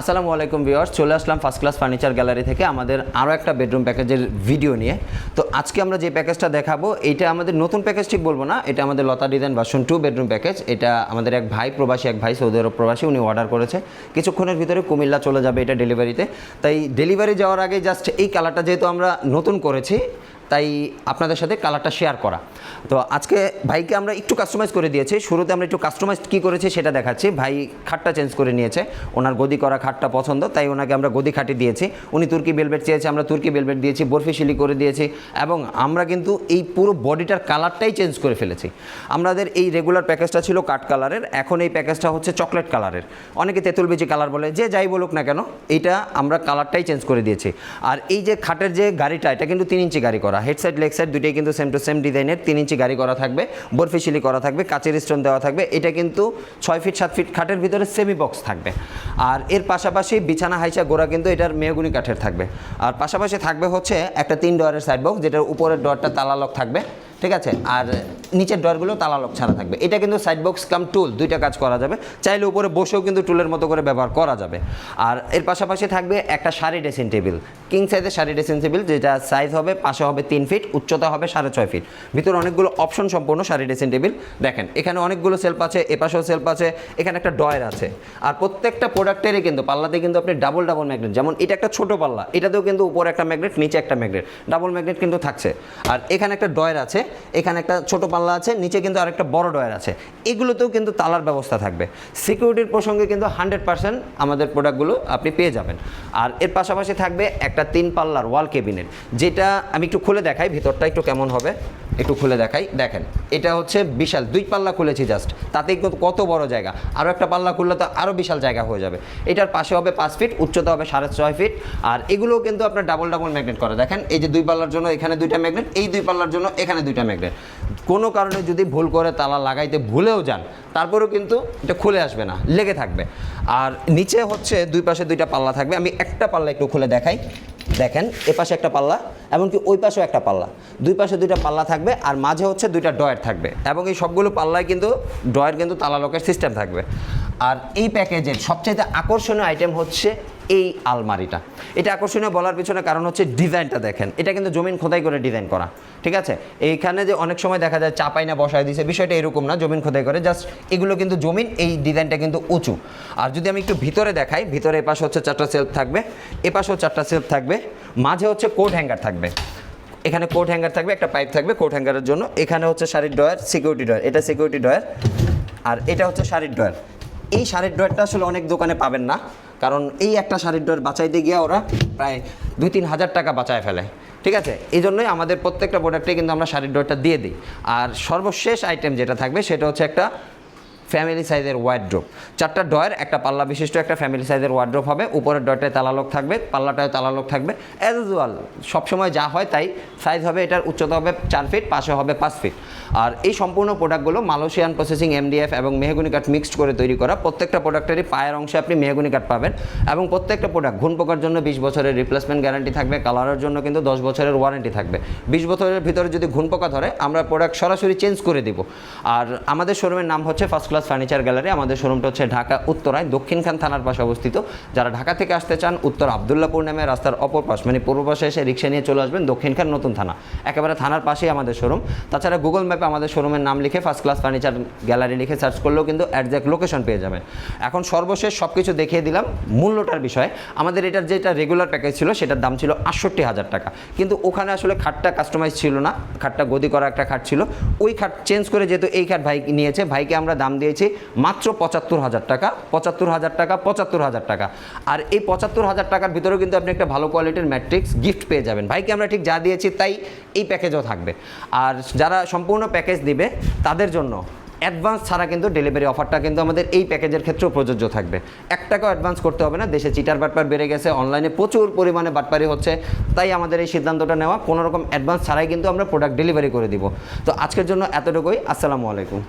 আসসালামু আলাইকুম ভিউয়ার্স, চলে আসলাম ফার্স্ট ক্লাস ফার্নিচার গ্যালারি থেকে আমাদের আরও একটা বেডরুম প্যাকেজের ভিডিও নিয়ে। তো আজকে আমরা যে প্যাকেজটা দেখাবো, এটা আমাদের নতুন প্যাকেজ ঠিক বলব না, এটা আমাদের লতা design version two bedroom package এটা আমাদের এক ভাই, প্রবাসী এক ভাই, সৌদি আরব প্রবাসী, উনি অর্ডার করেছে। কিছুক্ষণের ভিতরে কুমিল্লা চলে যাবে এটা ডেলিভারিতে তাই ডেলিভারি যাওয়ার আগে জাস্ট এই কালারটা যেহেতু আমরা নতুন করেছি তাই আপনাদের সাথে কালারটা শেয়ার করা। তো আজকে ভাইকে আমরা একটু কাস্টমাইজ করে দিয়েছি। শুরুতে আমরা একটু কাস্টমাইজ কী করেছি সেটা দেখাচ্ছি। ভাই খাটটা চেঞ্জ করে নিয়েছে। ওনার গদি করা খাটটা পছন্দ, তাই ওনাকে আমরা গদি খাটি দিয়েছি। উনি তুর্কি বেলভেট চেয়েছে, আমরা তুর্কি বেলভেট দিয়েছি, বরফি শিলি করে দিয়েছি। এবং আমরা কিন্তু এই পুরো বডিটার কালারটাই চেঞ্জ করে ফেলেছি। আমাদের এই রেগুলার প্যাকেজটা ছিল কাট কালারের এখন এই প্যাকেজটা হচ্ছে চকলেট কালারের অনেকে তেঁতুল বিচি কালার বলে, যে যাই বলুক না কেন এইটা আমরা কালারটাই চেঞ্জ করে দিয়েছি। আর এই যে খাটের যে গাড়িটা, এটা কিন্তু তিন ইঞ্চি গাড়ি করা। হেড সাইড লেগ সাইড দুটোই কিন্তু সেম টু সেম ডিজাইনের তিন ইঞ্চি গাড়ি করা থাকবে বরফিশিলি করা থাকবে, কাঁচের স্টোন দেওয়া থাকবে। এটা কিন্তু ছয় ফিট সাত ফিট খাটের ভিতরে সেমি বক্স থাকবে। আর এর পাশাপাশি বিছানা, হাইসা, গোড়া কিন্তু এটার মেহগুনি কাঠের থাকবে। আর পাশাপাশি থাকবে হচ্ছে একটা তিন ডোয়ারের সাইড বক্স যেটার উপরের ডোয়ারটা তালালক থাকবে। ঠিক আছে? আর নিচের ডোরগুলো তালা লক ছাড়া থাকবে। এটা কিন্তু সাইড বক্স কাম টুল দুইটা কাজ করা যাবে। চাইলে উপরে বসেও কিন্তু টুলের মতো করে ব্যবহার করা যাবে। আর এর পাশাপাশি থাকবে একটা শাড়ি ড্রেসিং টেবিল কিং সাইজের শাড়ি ড্রেসিং টেবিল যেটা সাইজ হবে, পাশে হবে তিন ফিট উচ্চতা হবে সাড়ে ছয় ফিট ভিতরে অনেকগুলো অপশন সম্পূর্ণ শাড়ি ড্রেসিং টেবিল দেখেন, এখানে অনেকগুলো সেলফ আছে এপাশেও সেলফ আছে, এখানে একটা ডয়ের আছে। আর প্রত্যেকটা প্রোডাক্টেরই কিন্তু পাল্লাতে কিন্তু আপনি ডাবল ডাবল ম্যাগনেট যেমন এটা একটা ছোট পাল্লা, এটাতেও কিন্তু উপরে একটা ম্যাগনেট নিচে একটা ম্যাগনেট ডাবল ম্যাগনেট কিন্তু থাকছে। আর এখানে একটা ডয়ের আছে এখানে একটা ছোট পাল্লা আছে, নিচে কিন্তু আরেকটা বড় ডয়ার আছে। এগুলোতেও কিন্তু তালার ব্যবস্থা থাকবে। সিকিউরিটির প্রসঙ্গে কিন্তু হান্ড্রেড পার্সেন্ট আমাদের প্রোডাক্টগুলো আপনি পেয়ে যাবেন। আর এর পাশাপাশি থাকবে একটা তিন পাল্লার ওয়াল কেবিনেট যেটা আমি একটু খুলে দেখাই, ভিতরটা একটু কেমন হবে। একটু খুলে দেখাই। দেখেন, এটা হচ্ছে বিশাল, দুই পাল্লা খুলেছি জাস্ট তাতে কত বড় জায়গা। আরও একটা পাল্লা খুললে তো আরও বিশাল জায়গা হয়ে যাবে। এটার পাশে হবে পাঁচ ফিট উচ্চতা হবে সাড়ে ছয় ফিট আর এগুলোও কিন্তু আপনার ডাবল ডাবল ম্যাগনেট করে। দেখেন, এই যে দুই পাল্লার জন্য এখানে দুইটা ম্যাগনেট এই দুই পাল্লার জন্য এখানে দুইটা ম্যাগনেট কোনো কারণে যদি ভুল করে তালা লাগাইতে ভুলেও যান, তারপরেও কিন্তু এটা খুলে আসবে না, লেগে থাকবে। আর নিচে হচ্ছে দুই পাশে দুইটা পাল্লা থাকবে। আমি একটা পাল্লা একটু খুলে দেখাই। দেখেন, এ পাশে একটা পাল্লা এমনকি ওই পাশেও একটা পাল্লা। দুই পাশে দুইটা পাল্লা থাকবে আর মাঝে হচ্ছে দুইটা ডয়ের থাকবে এবং এই সবগুলো পাল্লায় কিন্তু ডয়ের কিন্তু তালা লকের সিস্টেম থাকবে। আর এই প্যাকেজের সবচাইতে আকর্ষণীয় আইটেম হচ্ছে এই আলমারিটা। এটা আকর্ষণীয় বলার পিছনে কারণ হচ্ছে ডিজাইনটা দেখেন। এটা কিন্তু জমিন খোদাই করে ডিজাইন করা, ঠিক আছে? এইখানে যে অনেক সময় দেখা যায় চাপাই না বসায় দিছে, বিষয়টা এরকম না, জমিন খোদাই করে। জাস্ট এগুলো কিন্তু জমিন, এই ডিজাইনটা কিন্তু উঁচু। আর যদি আমি একটু ভিতরে দেখাই, ভিতরে এপাশে হচ্ছে চারটা সেলফ থাকবে, এপাশেও চারটা সেলফ থাকবে, মাঝে হচ্ছে কোট হ্যাঙ্গার থাকবে। এখানে কোট হ্যাঙ্গার থাকবে, একটা পাইপ থাকবে কোট হ্যাঙ্গারের জন্য। এখানে হচ্ছে শাড়ির ডয়ার সিকিউরিটি ডয়ার এটা সিকিউরিটি ডয়ার আর এটা হচ্ছে শাড়ির ডয়ার এই শাড়ির ড্রয়ারটা আসলে অনেক দোকানে পাবেন না। কারণ এই একটা শাড়ির ডয়ার বাঁচাইতে গিয়ে ওরা প্রায় দুই তিন হাজার টাকা বাঁচায় ফেলে। ঠিক আছে? এই জন্যই আমাদের প্রত্যেকটা প্রোডাক্টে কিন্তু আমরা শাড়ির ডয়ারটা দিয়ে দিই। আর সর্বশেষ আইটেম যেটা থাকবে সেটা হচ্ছে একটা ফ্যামিলি সাইজের ওয়ার্ড্রোপ চারটা ডয়ের, একটা পাল্লা বিশিষ্ট, একটা ফ্যামিলি সাইজের ওয়ার্ড্রোপ হবে। উপরের ডয়টায় তালালোক থাকবে, পাল্লাটায় তালালোক থাকবে। অ্যাজ ইউজুয়াল সবসময় যা হয় তাই। সাইজ হবে এটার, উচ্চতা হবে চার ফিট পাশে হবে পাঁচ ফিট আর এই সম্পূর্ণ প্রোডাক্টগুলো মালয়েশিয়ান প্রসেসিং এমডিএফ এবং মেহগুনি কাঠ মিক্সড করে তৈরি করা। প্রত্যেকটা প্রোডাক্টেরই পায়ের অংশে আপনি মেহগুনি কাঠ পাবেন। এবং প্রত্যেকটা প্রোডাক্ট ঘুণ পোকার জন্য বিশ বছরের রিপ্লেসমেন্ট গ্যারান্টি থাকবে। কালারের জন্য কিন্তু দশ বছরের ওয়ারেন্টি থাকবে। বিশ বছরের ভিতরে যদি ঘুণ পোকা ধরে, আমরা প্রোডাক্ট সরাসরি চেঞ্জ করে দিব। আর আমাদের শোরুমের নাম হচ্ছে ফার্স্ট ক্লাস ফার্নিচার গ্যালারি, আমাদের শোরুমটা হচ্ছে ঢাকা উত্তরায়। দক্ষিণখান থানার পাশে অবস্থিত। যারা ঢাকা থেকে আসতে চান, উত্তর আবদুল্লাপুর নামে রাস্তার অপর পাশ মানে পূর্ব পাশে এসে রিক্সা নিয়ে চলে আসবেন দক্ষিণখান নতুন থানা। একেবারে থানার পাশেই আমাদের শোরুম। তাছাড়া গুগল ম্যাপে আমাদের শোরুমের নাম লিখে ফার্স্ট ক্লাস ফার্নিচার গ্যালারি লিখে সার্চ করলেও কিন্তু অ্যাডজ্যাক্ট লোকেশন পেয়ে যাবেন। এখন সর্বশেষ সব কিছু দেখিয়ে দিলাম মূল্যটার বিষয়ে। আমাদের এটার যেটা রেগুলার প্যাকেজ ছিল, সেটার দাম ছিল আটষট্টি হাজার টাকা। কিন্তু ওখানে আসলে খাটটা কাস্টমাইজ ছিল না। খাটটা গদি করা একটা খাট ছিল। ওই খাট চেঞ্জ করে যেহেতু এই খাট ভাই নিয়েছে, ভাইকে আমরা দাম দিয়েছি মাত্র পঁচাত্তর হাজার টাকা, পঁচাত্তর হাজার টাকা, পঁচাত্তর হাজার টাকা। আর এই পঁচাত্তর হাজার টাকার ভিতরেও কিন্তু আপনি একটা ভালো কোয়ালিটির ম্যাট্রিক্স গিফট পেয়ে যাবেন। ভাইকে আমরা ঠিক যা দিয়েছি তাই এই প্যাকেজও থাকবে। আর যারা সম্পূর্ণ প্যাকেজ দিবে, তাদের জন্য অ্যাডভান্স ছাড়া কিন্তু ডেলিভারি অফারটা কিন্তু আমাদের এই প্যাকেজের ক্ষেত্রেও প্রযোজ্য থাকবে। এক টাকাও অ্যাডভান্স করতে হবে না, দেশে চিটার বাটপার বেড়ে গেছে অনলাইনে প্রচুর পরিমাণে বাটপারি হচ্ছে, তাই আমাদের এই সিদ্ধান্তটা নেওয়া কোনো রকম অ্যাডভান্স ছাড়াই কিন্তু আমরা প্রোডাক্ট ডেলিভারি করে দিব। তো আজকের জন্য এতটুকুই, আসসালামু আলাইকুম।